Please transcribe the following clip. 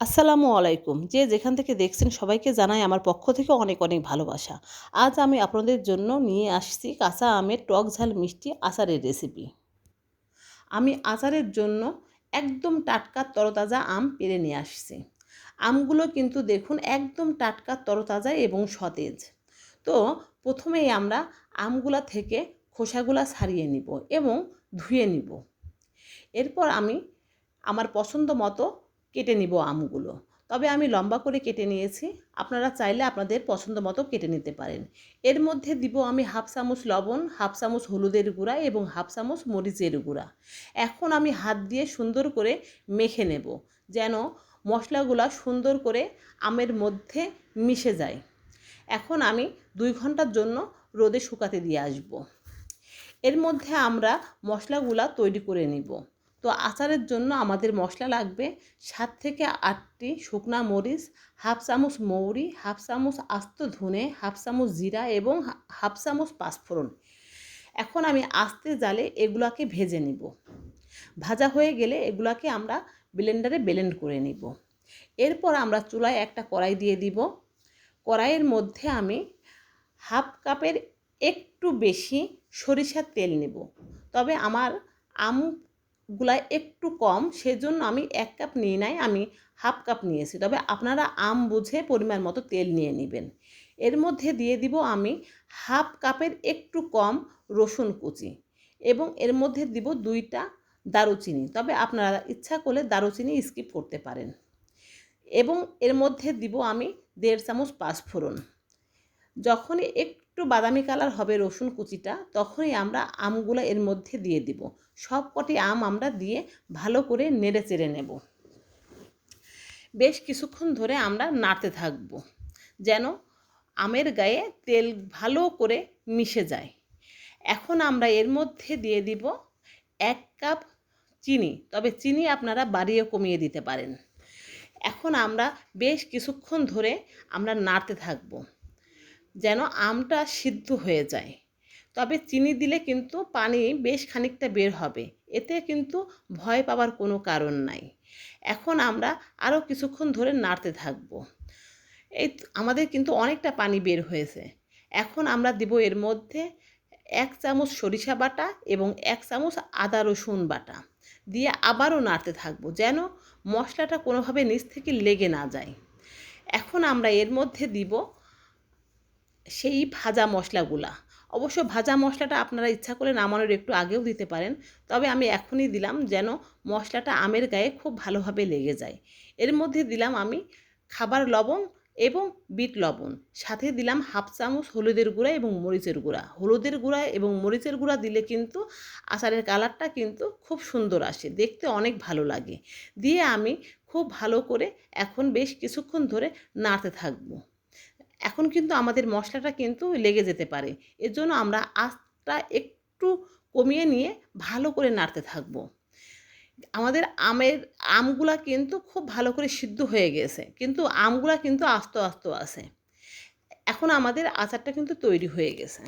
আসসালামু আলাইকুম। যে যেখান থেকে দেখছেন সবাইকে জানাই আমার পক্ষ থেকে অনেক অনেক ভালোবাসা। আজ আমি আপনাদের জন্য নিয়ে আসছি কাঁচা আমের টক ঝাল মিষ্টি আচারের রেসিপি আমি আচারের জন্য একদম টাটকা তরতাজা আম পেরে নিয়ে আসছি। আমগুলো কিন্তু দেখুন একদম টাটকা তরতাজা এবং সতেজ। তো প্রথমেই আমরা আমগুলা থেকে খোসাগুলা ছাড়িয়ে নিব এবং ধুয়ে নিব। এরপর আমি আমার পছন্দ মতো কেটে নিব আমগুলো। তবে আমি লম্বা করে কেটে নিয়েছি। আপনারা চাইলে আপনাদের পছন্দ মতো কেটে নিতে পারেন। এর মধ্যে দিব আমি হাফ চামচ লবণ, হাফ চামচ হলুদের গুঁড়া এবং হাফ চামচ মরিচের গুঁড়া। এখন আমি হাত দিয়ে সুন্দর করে মেখে নেব, যেন মশলাগুলা সুন্দর করে আমের মধ্যে মিশে যায়। এখন আমি দুই ঘণ্টার জন্য রোদে শুকাতে দিয়ে আসব। এর মধ্যে আমরা মশলাগুলা তৈরি করে নিব। তো আচারের জন্য আমাদের মশলা লাগবে সাত থেকে আটটি শুকনা মরিচ, হাফ চামচ মৌরি, হাফ চামচ আস্ত ধনে, হাফ চামচ জিরা এবং হাফ চামচ পাঁচফোড়ন। এখন আমি আস্তে জালে এগুলাকে ভেজে নিব। ভাজা হয়ে গেলে এগুলাকে আমরা ব্লেন্ডারে ব্লেন্ড করে নিব। এরপর আমরা চুলায় একটা কড়াই দিয়ে দিব। কড়াইয়ের মধ্যে আমি হাফ কাপের একটু বেশি সরিষার তেল নেব। তবে আমার আম গুলা একটু কম, সেজন্য আমি এক কাপ নিয়ে নাই, আমি হাফ কাপ নিয়েছি। তবে আপনারা আম বুঝে পরিমাণ মতো তেল নিয়ে নেবেন। এর মধ্যে দিয়ে দিব আমি হাফ কাপের একটু কম রসুন কুচি এবং এর মধ্যে দিব দুইটা দারুচিনি। তবে আপনারা ইচ্ছা করলে দারুচিনি স্কিপ করতে পারেন। এবং এর মধ্যে দিব আমি দেড় চামচ পাঁচফোড়ন। যখনই একটু বাদামি কালার হবে রসুন কুচিটা, তখনই আমরা আমগুলো এর মধ্যে দিয়ে দিব। সব কটি আম আমরা দিয়ে ভালো করে নেড়ে চেড়ে নেব। বেশ কিছুক্ষণ ধরে আমরা নাড়তে থাকব, যেন আমের গায়ে তেল ভালো করে মিশে যায়। এখন আমরা এর মধ্যে দিয়ে দিব এক কাপ চিনি, তবে চিনি আপনারা বাড়িয়ে কমিয়ে দিতে পারেন। এখন আমরা বেশ কিছুক্ষণ ধরে আমরা নাড়তে থাকব। যেন আমটা সিদ্ধ হয়ে যায়। তবে চিনি দিলে কিন্তু পানি বেশ খানিকটা বের হবে। এতে কিন্তু ভয় পাওয়ার কোনো কারণ নাই। এখন আমরা আরও কিছুক্ষণ ধরে নাড়তে থাকব। এই আমাদের কিন্তু অনেকটা পানি বের হয়েছে। এখন আমরা দিব এর মধ্যে এক চামচ সরিষা বাটা এবং এক চামচ আদা রসুন বাটা। দিয়ে আবারও নাড়তে থাকব যেন মশলাটা কোনোভাবে নিচ থেকে লেগে না যায়। এখন আমরা এর মধ্যে দিব সেই ভাজা মশলাগুলা। অবশ্য ভাজা মশলাটা আপনারা ইচ্ছা করে নামানোর একটু আগেও দিতে পারেন, তবে আমি এখনই দিলাম যেন মশলাটা আমের গায়ে খুব ভালোভাবে লেগে যায়। এর মধ্যে দিলাম আমি খাবার লবণ এবং বিট লবণ, সাথে দিলাম হাফ চামচ হলুদের গুঁড়া এবং মরিচের গুঁড়া। হলুদের গুঁড়া এবং মরিচের গুঁড়া দিলে কিন্তু আচারের কালারটা কিন্তু খুব সুন্দর আসে, দেখতে অনেক ভালো লাগে। দিয়ে আমি খুব ভালো করে এখন বেশ কিছুক্ষণ ধরে নাড়তে থাকব। এখন কিন্তু আমাদের মশলাটা কিন্তু লেগে যেতে পারে। এর জন্য আমরা আঁচটা একটু কমিয়ে নিয়ে ভালো করে নাড়তে থাকব। আমাদের আমের আমগুলা কিন্তু খুব ভালো করে সিদ্ধ হয়ে গেছে, কিন্তু আমগুলা কিন্তু আস্ত আস্ত আছে। এখন আমাদের আচারটা কিন্তু তৈরি হয়ে গেছে।